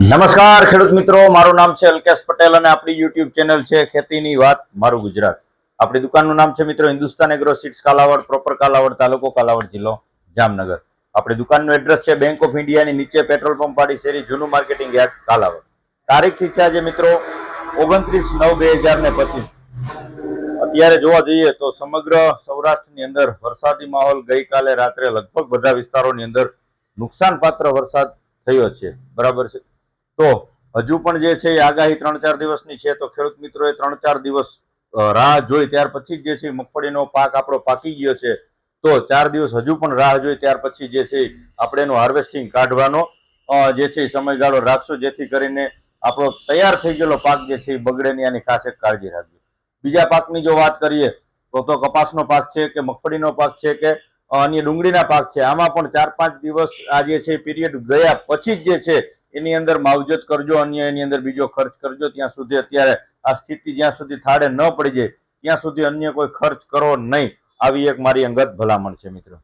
નમસ્કાર, ખેડૂત મિત્રો. મારું નામ છે અલ્કેશ પટેલ અને આપણી યુટ્યુબ ચેનલ છે ખેતીની વાત, મારું ગુજરાત. આપણી દુકાનનું નામ છે મિત્રો Hindustan agro seeds Kalavad proper Kalavad તાલુકો કાલાવડ જિલ્લો, જામનગર. આપણી દુકાનનું એડ્રેસ છે બેંક ઓફ ઇન્ડિયાની નીચે પેટ્રોલ પંપ પાડી શેરી, જૂનું માર્કેટિંગ યાર્ડ, કાલાવડ. તારીખથી છે આજે મિત્રો ઓગણત્રીસ નવ બે હજાર ને પચીસ. અત્યારે જોવા જઈએ તો સમગ્ર સૌરાષ્ટ્રની અંદર વરસાદી માહોલ ગઈકાલે રાત્રે લગભગ બધા વિસ્તારોની અંદર નુકસાનપાત્ર વરસાદ થયો છે. બરાબર છે? તો હજુ પણ જે છે એ આગાહી ત્રણ ચાર દિવસની છે, તો ખેડૂત મિત્રોએ ત્રણ ચાર દિવસ રાહ જોઈ, ત્યાર પછી જ છે મગફળીનો પાક આપણો પાકી ગયો છે, તો ચાર દિવસ હજુ પણ રાહ જોઈ, ત્યાર પછી જે છે આપણે એનું હાર્વેસ્ટિંગ કાઢવાનો જે છે સમયગાળો રાખશું, જેથી કરીને આપણો તૈયાર થઈ ગયેલો પાક જે છે એ બગડે નહીં, આની ખાસ કાળજી રાખજો. બીજા પાકની જો વાત કરીએ, તો તો કપાસનો પાક છે કે મગફળીનો પાક છે કે અન્ય ડુંગળીના પાક છે, આમાં પણ ચાર પાંચ દિવસ આ જે છે પીરિયડ ગયા પછી જ જે છે એની અંદર માવજત કરજો, અન્ય એની અંદર બીજો ખર્ચ કરજો. ત્યાં સુધી અત્યારે આ સ્થિતિ જ્યાં સુધી થાળે ન પડી જાય, ત્યાં સુધી અન્ય કોઈ ખર્ચ કરો નહીં. આવી એક મારી અંગત ભલામણ છે મિત્રો.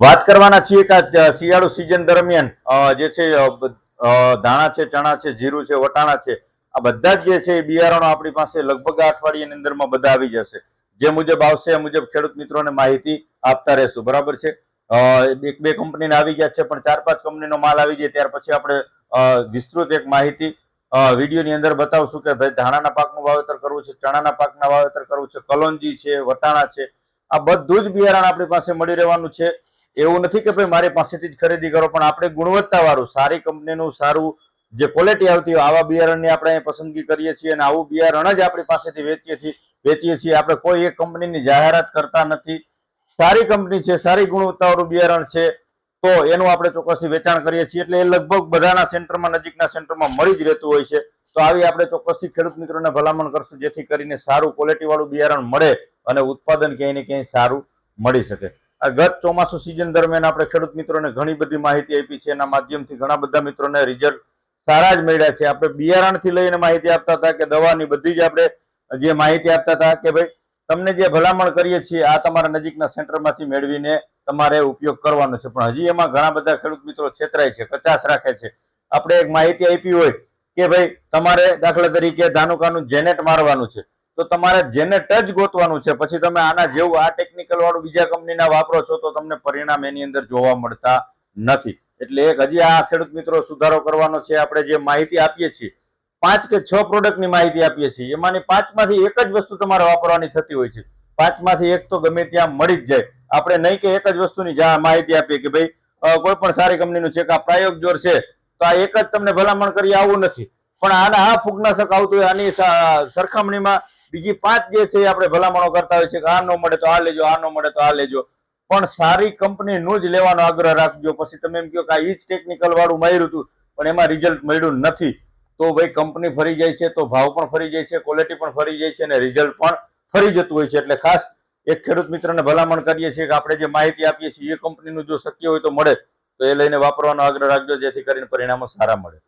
વાત કરવાના છીએ કે શિયાળુ સિઝન દરમિયાન જે છે ધાણા છે, ચણા છે, જીરું છે, વટાણા છે, આ બધા જ જે છે એ બિયારણો આપણી પાસે લગભગ અઠવાડિયાની અંદરમાં બધા આવી જશે. જે મુજબ આવશે એ મુજબ ખેડૂત મિત્રોને માહિતી આપતા રહેશું. બરાબર છે? એક બે કંપનીના આવી ગયા છે, પણ ચાર, પાંચ કંપનીનો માલ આવી જાય, ત્યાર પછી આપણે વિસ્તૃત એક માહિતી વિડીયોની અંદર બતાવશું કે ભાઈ ધાણાના પાકનું વાવેતર કરવું છે, ચણાના પાકના વાવેતર કરવું છે, કલોંજી છે, વટાણા છે, આ બધું જ બિયારણ આપણી પાસે મળી રહેવાનું છે. એવું નથી કે ભાઈ મારી પાસેથી જ ખરીદી કરો, પણ આપણે ગુણવત્તાવાળું, સારી કંપનીનું, સારું જે ક્વોલિટી આવતી હોય, આવા બિયારણની આપણે અહીંયા પસંદગી કરીએ છીએ અને આવું બિયારણ જ આપણી પાસેથી વેચીએ છીએ વેચીએ છીએ. આપણે કોઈ એક કંપનીની જાહેરાત કરતા નથી. સારી કંપની છે, સારી ગુણવત્તાવાળું બિયારણ છે, તો એનું આપણે ચોક્કસથી વેચાણ કરીએ છીએ. એટલે એ લગભગ બધાના સેન્ટરમાં, નજીકના સેન્ટરમાં મળી જ રહેતું હોય છે. તો આવી આપણે ચોક્કસથી ખેડૂત મિત્રોને ભલામણ કરશું, જેથી કરીને સારું ક્વોલિટીવાળું બિયારણ મળે અને ઉત્પાદન ક્યાંય ને ક્યાંય સારું મળી શકે. આ ગત ચોમાસું સિઝન દરમિયાન આપણે ખેડૂત મિત્રોને ઘણી બધી માહિતી આપી છે. એના માધ્યમથી ઘણા બધા મિત્રોને રિઝલ્ટ સારા જ મળ્યા છે. આપણે બિયારણથી લઈને માહિતી આપતા હતા કે દવાની બધી જ આપણે જે માહિતી આપતા હતા કે ભાઈ તમને જે ભલામણ કરીએ છીએ, આ તમારા નજીકના સેન્ટરમાંથી મેળવીને તમારે ઉપયોગ કરવાનો છે. પણ હજી એમાં ઘણા બધા ખેડૂત મિત્રો છેતરાય છે, કચાશ રાખે છે. આપણે એક માહિતી આપી હોય કે ભાઈ, તમારે દાખલા તરીકે ધાનુકાનું જેનેટ મારવાનું છે. તો તમારે જેનેટ જ ગોતવાનું છે. પછી તમે આના જેવું આ ટેકનિકલ વાળું બીજા કંપનીના વાપરો છો તો તમને પરિણામ એની અંદર જોવા મળતા નથી. એટલે એક હજી આ ખેડૂત મિત્રો સુધારો કરવાનો છે. આપણે જે માહિતી આપીએ છીએ પાંચ કે છ પ્રોડક્ટની માહિતી આપીએ છીએ. એમાંની પાંચમાંથી એક જ વસ્તુ તમારે વાપરવાની થતી હોય છે. પાંચમાંથી એક તો ગમે ત્યાં મળી જ જાય. આપણે નહીં કે એક જ વસ્તુની માહિતી આપીએ કે ભાઈ કોઈ પણ સારી કંપનીનું છે કે આ પ્રાયોગ જોર છે, તો આ એક જ તમને ભલામણ કરી આવું નથી. પણ આના આ ફૂગનાશક આવતું હોય, આની સરખામણીમાં બીજી પાંચ જે છે એ આપણે ભલામણો કરતા હોય છે કે આ ન મળે તો આ લેજો, આ ન મળે તો આ લેજો. પણ સારી કંપનીનું જ લેવાનો આગ્રહ રાખજો. પછી તમે એમ કહો કે આ જ ટેકનિકલ વાળું મળ્યું હતું, પણ એમાં રિઝલ્ટ મળ્યું નથી. તો ભાઈ કંપની ફરી જાય છે, તો ભાવ પણ ફરી જાય છે ક્વોલિટી પણ ફરી જાય છે અને રિઝલ્ટ પણ ફરી જતું હોય છે. એટલે ખાસ એક ખેડૂત મિત્રને ભલામણ કરીએ છીએ કે આપણે જે માહિતી આપીએ છીએ, એ કંપનીનું જો શક્ય હોય તો મળે. તો એ લઈને વાપરવાનો આગ્રહ રાખજો, જેથી કરીને પરિણામો સારા મળે.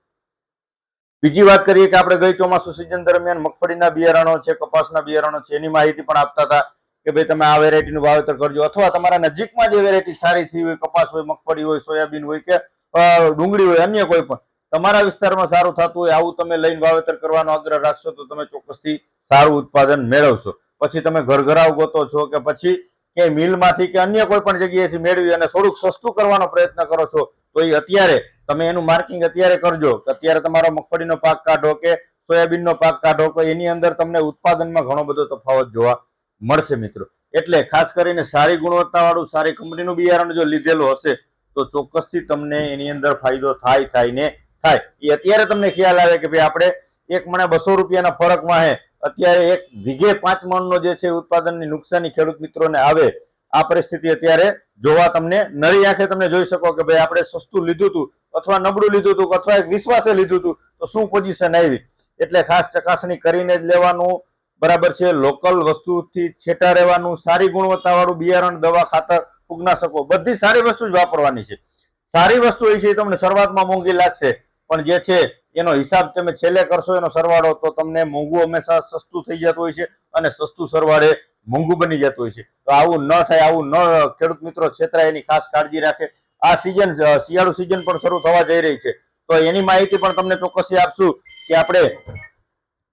બીજી વાત કરીએ કે આપણે ગઈ ચોમાસુ સિઝન દરમિયાન મગફળીના બિયારણો છે, કપાસના બિયારણો છે, એની માહિતી પણ આપતા હતા કે ભાઈ તમે આ વેરાયટીનું વાવેતર કરજો. અથવા તમારા નજીકમાં જે વેરાયટી સારી થઈ હોય, કપાસ હોય, મગફળી હોય, સોયાબીન હોય કે ડુંગળી હોય, અન્ય કોઈ પણ તમારા વિસ્તારમાં સારું થતું હોય, આવું તમે લઈને વાવેતર કરવાનો આગ્રહ રાખશો તો તમે ચોક્કસથી સારું ઉત્પાદન મેળવશો. પછી તમે ઘરઘરાવ ગોતો છો કે પછી કે મિલમાંથી કે અન્ય કોઈ પણ જગ્યાએથી મેળવી અને થોડુંક સસ્તું કરવાનો પ્રયત્ન કરો છો, તો એ અત્યારે તમે એનું માર્કિંગ અત્યારે કરજો કે અત્યારે તમારો મગફળીનો પાક કાઢો કે સોયાબીનનો પાક કાઢો કે એની અંદર તમને ઉત્પાદનમાં ઘણો બધો તફાવત જોવા મળશે મિત્રો. એટલે ખાસ કરીને સારી ગુણવત્તાવાળું, સારી કંપનીનું બિયારણ જો લીધેલું હશે, તો ચોક્કસથી તમને એની અંદર ફાયદો થાય થાય ને થાય. એ અત્યારે તમને ખ્યાલ આવે કે ભાઈ આપણે એક મણે બસો રૂપિયાના ફરકમાં હે અત્યારે એક વીઘે પાંચ મણનો જે છે ઉત્પાદનની નુકસાની ખેડૂત મિત્રોને આવે. આ પરિસ્થિતિ અત્યારે જોવા તમને નરી આંખે તમે જોઈ શકો કે ભાઈ આપણે સસ્તું લીધું હતું અથવા નબળું લીધું હતું અથવા એક વિશ્વાસે લીધું હતું તો શું પોઝિશન આવી? એટલે ખાસ ચકાસણી કરીને જ લેવાનું. બરાબર છે લોકલ વસ્તુથી છેટા રહેવાનું, સારી ગુણવત્તાવાળું બિયારણ, દવા, ખાતર, ફૂગનાશકો બધી સારી વસ્તુ જ વાપરવાની છે. સારી વસ્તુ એ છે તમને શરૂઆતમાં મોંઘી લાગશે. પણ જે છે, એનો હિસાબ તમે છેલ્લે કરશો, એનો સરવાળો, તો તમને મોંઘું હંમેશા સસ્તું થઈ જતું હોય છે અને સસ્તું સરવાળે મોંઘું બની જતું હોય છે. તો આવું ન થાય, આવું ન ખેડૂત મિત્રો છેતરાય, એની ખાસ કાળજી રાખે. આ સિઝન શિયાળુ સિઝન પણ શરૂ થવા જઈ રહી છે. તો એની માહિતી પણ તમને ચોક્કસથી આપશું કે આપણે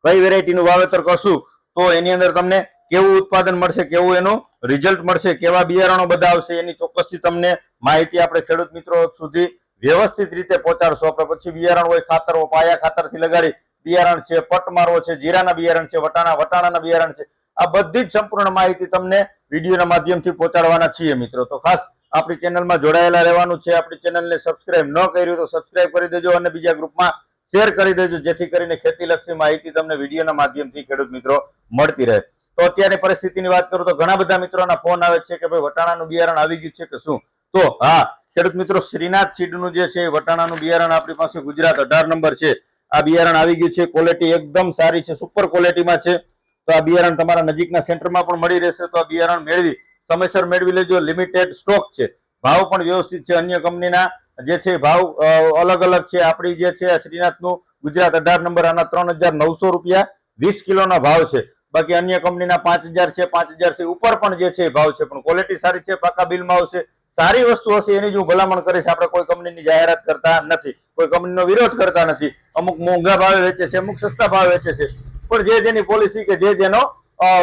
કઈ વેરાયટીનું વાવેતર કરશું. તો એની અંદર તમને કેવું ઉત્પાદન મળશે, કેવું એનું રિઝલ્ટ મળશે, કેવા બિયારણો બધા આવશે, એની ચોક્કસથી તમને માહિતી આપણે ખેડૂત મિત્રો સુધી વ્યવસ્થિત રીતે પહોંચાડશો. આપણે પછી બિયારણ હોય, ખાતર હોય, પાયા ખાતરથી લગાડી, બિયારણ છે પટ મારવો છે, જીરાના બિયારણ છે, વટાણા, વટાણાના બિયારણ છે. આ બધી જ સંપૂર્ણ માહિતી તમને વિડીયોના માધ્યમથી પહોંચાડવાના છીએ મિત્રો. તો ખાસ આપણી ચેનલમાં જોડાયેલા રહેવાનું છે. આપણી ચેનલને સબસ્ક્રાઇબ ન કર્યું તો સબસ્ક્રાઇબ કરી દેજો અને બીજા ગ્રુપમાં શેર કરી દેજો, જેથી કરીને ખેતીલક્ષી માહિતી તમને વિડીયોના માધ્યમથી ખેડૂત મિત્રો મળતી રહે. તો અત્યારની પરિસ્થિતિની વાત કરું તો ઘણા બધા મિત્રોના ફોન આવે છે કે ભાઈ, વટાણાનું બિયારણ આવી ગયું છે કે શું? તો હા ખેડૂત મિત્રો, શ્રીનાથ સીડનું જે છે વટાણાનું બિયારણ આપણી પાસે ગુજરાત અઢાર નંબર છે. આ બિયારણ આવી ગયું છે. ક્વોલિટી એકદમ સારી છે. સુપર ક્વોલિટીમાં છે. તો આ બિયારણ તમારા નજીકના સેન્ટરમાં પણ મળી રહેશે. તો આ બિયારણ મેળવી, સમયસર મેળવી લેજો. લિમિટેડ સ્ટોક છે. ભાવ પણ વ્યવસ્થિત છે અન્ય કંપનીના. જે છે ભાવ અલગ અલગ છે. આપણી જે છે શ્રીનાથનું ગુજરાત અઢાર નંબર, આના ત્રણ હજાર નવસો રૂપિયા વીસ કિલોના ભાવ છે. બાકી અન્ય કંપનીના પાંચ હજાર છે, પાંચ હજારથી ઉપર પણ જે છે ભાવ છે. પણ ક્વોલિટી સારી છે. પાકા બિલમાં આવશે. સારી વસ્તુ હશે એની જો ભલામણ કરે છે આપણે કોઈ કંપનીની જાહેરાત કરતા નથી. કોઈ કંપનીનો વિરોધ કરતા નથી. અમુક મોંઘા ભાવે વેચે છે, અમુક સસ્તા ભાવે વેચે છે. પણ જે જેની પોલિસી કે જે જેનો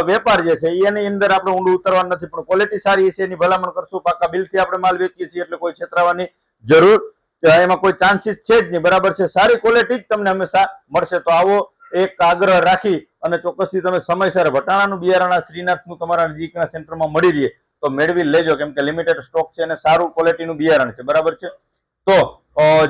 વેપાર જે છે, એની અંદર આપણે ઊંડું ઉતરવાનું નથી. પણ ક્વોલિટી સારી છે એની ભલામણ કરશું. પાકા બિલથી આપણે માલ વેચીએ છીએ એટલે કોઈ છેતરાવાની જરૂર એમાં કોઈ ચાન્સીસ છે જ નહીં. બરાબર છે? સારી ક્વોલિટી જ તમને હંમેશા મળશે. તો આવો એક આગ્રહ રાખી અને ચોક્કસથી તમે સમયસર વટાણાનું બિયારણ શ્રીનાથનું તમારા નજીકના સેન્ટરમાં મળી રહે તો મેળવી લેજો, કેમ કે લિમિટેડ સ્ટોક છે અને સારું ક્વોલિટીનું બિયારણ છે, બરાબર છે? તો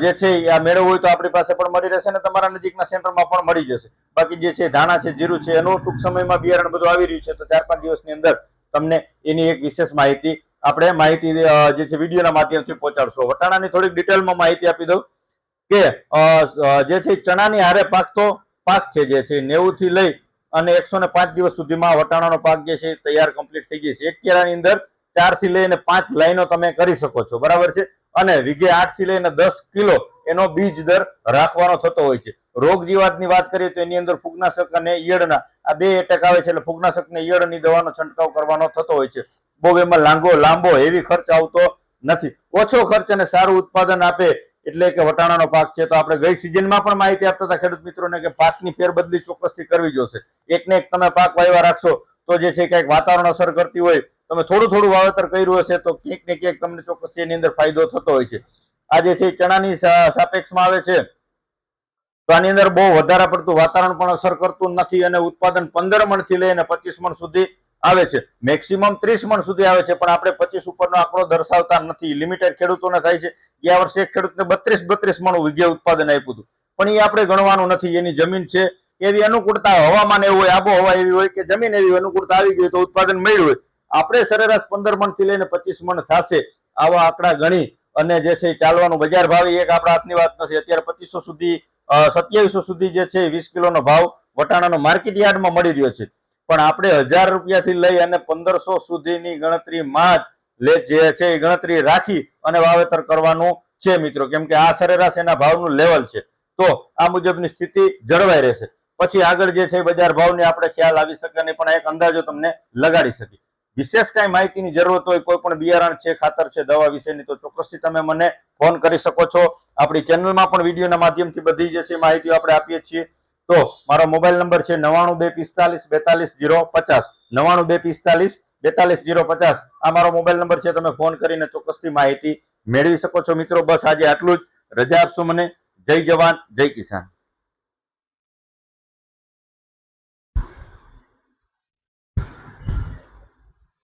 જે છે આ મેળવવું હોય તો આપણી પાસે પણ મળી રહેશે અને તમારા નજીકના સેન્ટરમાં પણ મળી જશે. બાકી જે છે ધાણા છે, જીરું છે, એનું ટૂંક સમયમાં બિયારણ બધું આવી રહ્યું છે, તો ચાર પાંચ દિવસની અંદર તમને એની એક વિશેષ માહિતી આપણે માહિતી જે છે વિડીયોના માધ્યમથી પહોંચાડશો. વટાણાની થોડીક ડિટેલમાં માહિતી આપી દઉં કે જે છે ચણાની હારે પાકતો પાક છે, જે છે નેવું થી લઈ અને એકસો પાંચ દિવસ સુધીમાં વટાણાનો પાક જે છે તૈયાર કમ્પ્લીટ થઈ જાય છે. એક કેરાની અંદર ચારથી લઈને પાંચ લાઈનો તમે કરી શકો છો. બરાબર છે? અને વીઘે આઠથી લઈને દસ કિલો એનો બીજ દર રાખવાનો થતો હોય છે. રોગ જીવાતની વાત કરીએ તો એની અંદર ફૂગનાશક અને ઈયળના આ બે એટેક આવે છે એટલે ફૂગનાશક ને ઈયળની દવાનો છંટકાવ કરવાનો થતો હોય છે. બહુ એમાં લાંબો લાંબો હેવી ખર્ચ આવતો નથી. ઓછો ખર્ચ અને સારું ઉત્પાદન આપે એટલે કે વટાણાનો પાક છે તો આપણે ગઈ સિઝનમાં પણ માહિતી આપતા હતા ખેડૂત મિત્રોને કે પાકની ફેરબદલી ચોક્કસથી કરવી જોશે. એક ને એક તમે પાક વાવ્યા રાખશો તો જે છે કંઈક વાતાવરણ અસર કરતી હોય, તમે થોડું થોડું વાવેતર કર્યું હશે તો ક્યાંક ને ક્યાંક તમને ચોક્કસ એની અંદર ફાયદો થતો હોય છે. આ જે છે ચણાની સાપેક્ષમાં આવે છે. તો આની અંદર બહુ વધારે પડતું વાતાવરણ પણ અસર કરતું નથી અને ઉત્પાદન પંદર મણથી લઈને પચીસ મણ સુધી આવે છે. મેક્સિમમ ત્રીસ મણ સુધી આવે છે, પણ આપણે પચીસ ઉપરનો આંકડો દર્શાવતા નથી. લિમિટેડ ખેડૂતોને થાય છે. ગયા વર્ષે એક ખેડૂતને બત્રીસ બત્રીસ મણ વિજય ઉત્પાદન આપ્યું હતું. પણ એ આપણે ગણવાનું નથી. એની જમીન છે, એવી અનુકૂળતા હવામાન એવું હોય, આબોહવા એવી હોય કે જમીન એવી અનુકૂળતા આવી ગઈ તો ઉત્પાદન મળ્યું હોય. આપણે સરેરાશ પંદર મણથી લઈને પચીસ મણ થશે આવા આંકડા ગણી અને જે છે ચાલવાનું બજાર ભાવ. એક આપણા હાથની વાત નથી. અત્યારે પચીસો સુધી સત્યાવીસો સુધી જે છે વીસ કિલોનો ભાવ વટાણાનો માર્કેટ યાર્ડમાં મળી રહ્યો છે. પણ આપણે હજાર રૂપિયાથી લઈ અને પંદરસો સુધીની ગણતરીમાં જ લે જે છે એ ગણતરી રાખી અને વાવેતર કરવાનું છે મિત્રો. કેમ કે આ સરેરાશ એના ભાવનું લેવલ છે. તો આ મુજબની સ્થિતિ જળવાઈ રહેશે. પછી આગળ જે છે બજાર ભાવની આપણે ખ્યાલ આવી શકે નહીં, પણ એક અંદાજો તમને લગાડી શકીએ. વિશેષ કાંઈ માહિતીની જરૂરત હોય, કોઈ પણ બિયારણ છે, ખાતર છે, દવા વિશેની, તો ચોક્કસથી તમે મને ફોન કરી શકો છો. આપણી ચેનલમાં પણ વિડીયોના માધ્યમથી બધી જે છે માહિતીઓ આપણે આપીએ છીએ. તો મારો મોબાઈલ નંબર છે નવાણું બે પિસ્તાલીસ બેતાલીસ જીરો પચાસ. નવાણું બે પિસ્તાલીસ બેતાલીસ જીરો પચાસ. આ મારો મોબાઈલ નંબર છે, તમે ફોન કરીને ચોક્કસથી માહિતી મેળવી શકો છો મિત્રો. બસ આજે આટલું જ. રજા આપશો મને. જય જવાન, જય કિસાન.